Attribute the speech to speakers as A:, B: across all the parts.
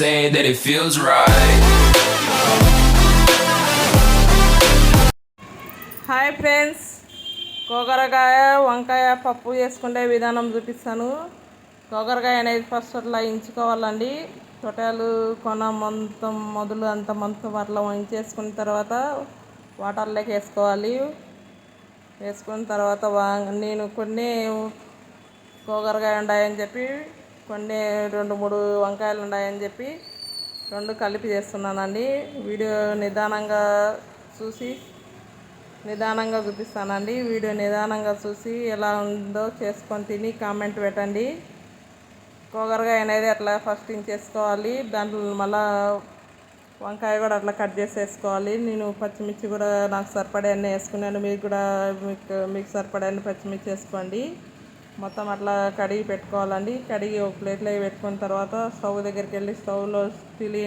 A: say that it feels right.
B: Hi friends కొగరకాయ వంకాయ పప్పు చేసుకునే విధానం చూపిస్తాను. కొగరకాయ అనేది ఫస్ట్ అట్లా ఇంచుకోవాలండి టొటాలు కొన మొత్తం మొదలు అంత మొత్తం అట్లా వంచేసుకున్న తర్వాత వాటర్లోకి వేసుకోవాలి. వేసుకున్న తర్వాత వా- నేను కొన్ని కోగరకాయ ఉన్నాయని చెప్పి కొన్ని రెండు మూడు వంకాయలు ఉన్నాయని చెప్పి రెండు కలిపి చేస్తున్నానండి. వీడియో నిదానంగా చూసి నిదానంగా చూపిస్తానండి. వీడియో నిదానంగా చూసి ఎలా ఉందో చేసుకొని తిని కామెంట్ పెట్టండి. కూగరగాయ అనేది అట్లా ఫస్ట్ ఇంచేసుకోవాలి దాంట్లో మళ్ళా వంకాయ కూడా అట్లా కట్ చేసేసుకోవాలి. నేను పచ్చిమిర్చి కూడా నాకు సరిపడే అన్నీ వేసుకున్నాను. మీకు కూడా మీకు మీకు సరిపడే అన్ని పచ్చిమిర్చి వేసుకోండి. మొత్తం అట్లా కడిగి పెట్టుకోవాలండి. కడిగి ఒక ప్లేట్లో పెట్టుకున్న తర్వాత స్టవ్ దగ్గరికి వెళ్ళి స్టవ్లో స్టీల్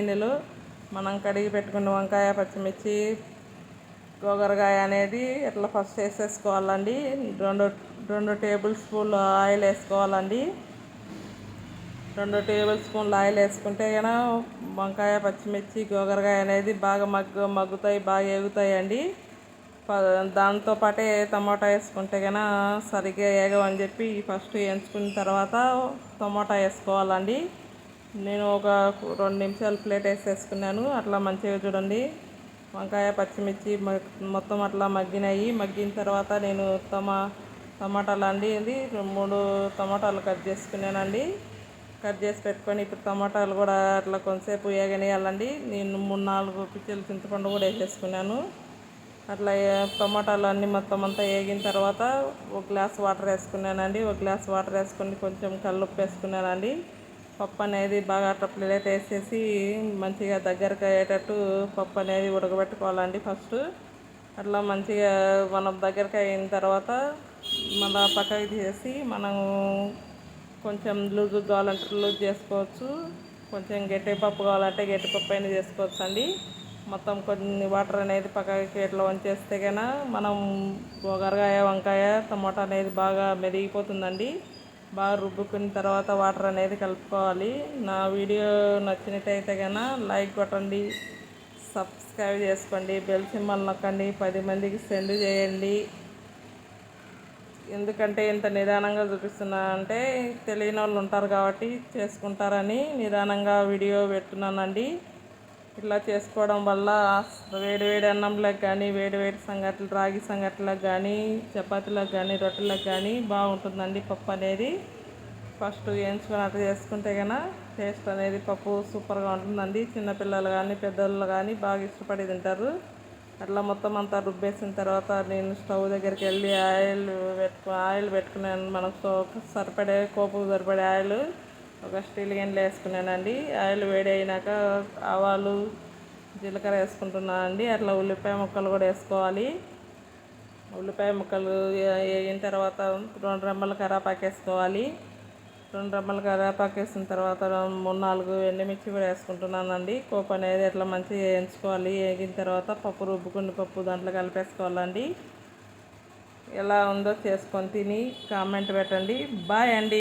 B: మనం కడిగి పెట్టుకున్న వంకాయ పచ్చిమిర్చి గోగరకాయ అనేది ఇట్లా ఫస్ట్ వేసేసుకోవాలండి. రెండు రెండు టేబుల్ స్పూన్లు ఆయిల్ వేసుకోవాలండి. రెండు టేబుల్ స్పూన్లు ఆయిల్ వేసుకుంటే కనుక వంకాయ పచ్చిమిర్చి గోగరకాయ అనేది బాగా మగ్గు మగ్గుతాయి బాగా ఎగుతాయి దాంతోపాటే దాంతో పాటే టమాటా వేసుకుంటే కనుక సరిగ్గా వేగవని చెప్పి ఫస్ట్ వేయించుకున్న తర్వాత టమాటా వేసుకోవాలండి. నేను ఒక రెండు నిమిషాలు ప్లేట్ వేసేసుకున్నాను. అట్లా మంచిగా చూడండి. వంకాయ పచ్చిమిర్చి మొత్తం అట్లా మగ్గినాయి. మగ్గిన తర్వాత నేను టమా టమాటాలు అండి ఇది మూడు టమాటాలు కట్ చేసుకున్నానండి. కట్ చేసి పెట్టుకొని ఇప్పుడు టమాటాలు కూడా అట్లా కొంతసేపు వేగనేయాలండి నేను మూడు నాలుగు పిచ్చలు చింతపండు కూడా వేసేసుకున్నాను. అట్లా టమాటాలు అన్నీ మొత్తం అంతా వేగిన తర్వాత ఒక గ్లాస్ వాటర్ వేసుకున్నానండి. ఒక గ్లాస్ వాటర్ వేసుకుని కొంచెం కల్లుప్పు వేసుకున్నానండి. పప్పు అనేది బాగా అట్లా ప్లేట్ వేసేసి మంచిగా దగ్గరకు అయ్యేటట్టు పప్పు అనేది ఉడకబెట్టుకోవాలండి ఫస్ట్. అట్లా మంచిగా మనం దగ్గరకు అయిన తర్వాత మళ్ళా పక్కకి తీసేసి మనం కొంచెం లూజు కావాలంటే లూజ్ చేసుకోవచ్చు. కొంచెం గట్టి పప్పు కావాలంటే గట్టి పప్పు అయినా చేసుకోవచ్చు అండి మొత్తం కొన్ని వాటర్ అనేది పక్కకి ఇట్లా వంచేస్తే కన్నా మనం గోగరకాయ వంకాయ టమాటా అనేది బాగా మెదిగిపోతుందండి. బాగా రుబ్బుకున్న తర్వాత వాటర్ అనేది కలుపుకోవాలి. నా వీడియో నచ్చినట్టయితే కన్నా లైక్ కొట్టండి సబ్స్క్రైబ్ చేసుకోండి బెల్ సింబల్ నొక్కండి పది మందికి సెండ్ చేయండి. ఎందుకంటే ఇంత నిదానంగా చూపిస్తున్నా అంటే తెలియని వాళ్ళు ఉంటారు కాబట్టి చేసుకుంటారని నిదానంగా వీడియో పెడుతున్నానండి. ఇట్లా చేసుకోవడం వల్ల వేడి వేడి అన్నంలకు కానీ వేడి వేడి సంగట్లు రాగి సంగట్లకు కానీ చపాతీలకు కానీ రొట్టెలకు కానీ బాగుంటుందండి పప్పు అనేది. ఫస్ట్ వేయించుకొని అట్లా చేసుకుంటే కనుక టేస్ట్ అనేది పప్పు సూపర్గా ఉంటుందండి. చిన్నపిల్లలు కానీ పెద్దలు కానీ బాగా ఇష్టపడి తింటారు. అట్లా మొత్తం అంతా రుబ్బేసిన తర్వాత నేను స్టవ్ దగ్గరికి వెళ్ళి ఆయిల్ పెట్టుకు ఆయిల్ పెట్టుకున్నాను. మనకు సరిపడే కోపు సరిపడే ఆయిల్ ఒక స్టీల్ గిన్నెలు వేసుకున్నానండి. ఆయిల్ వేడి అయినాక ఆవాలు జీలకర్ర వేసుకుంటున్నానండి. అట్లా ఉల్లిపాయ ముక్కలు కూడా వేసుకోవాలి. ఉల్లిపాయ ముక్కలు వేగిన తర్వాత రెండు రెమ్మలు కరాపాకు వేసుకోవాలి. రెండు రెమ్మలు కరాపాకు వేసిన తర్వాత మూడు నాలుగు ఎండుమిర్చి కూడా వేసుకుంటున్నానండి. కోప అనేది అట్లా మంచిగా వేయించుకోవాలి. వేగిన తర్వాత పప్పు రుబ్బుకుని పప్పు దాంట్లో కలిపేసుకోవాలండి. ఎలా ఉందో చేసుకొని తిని కామెంట్ పెట్టండి. బాయ్ అండి.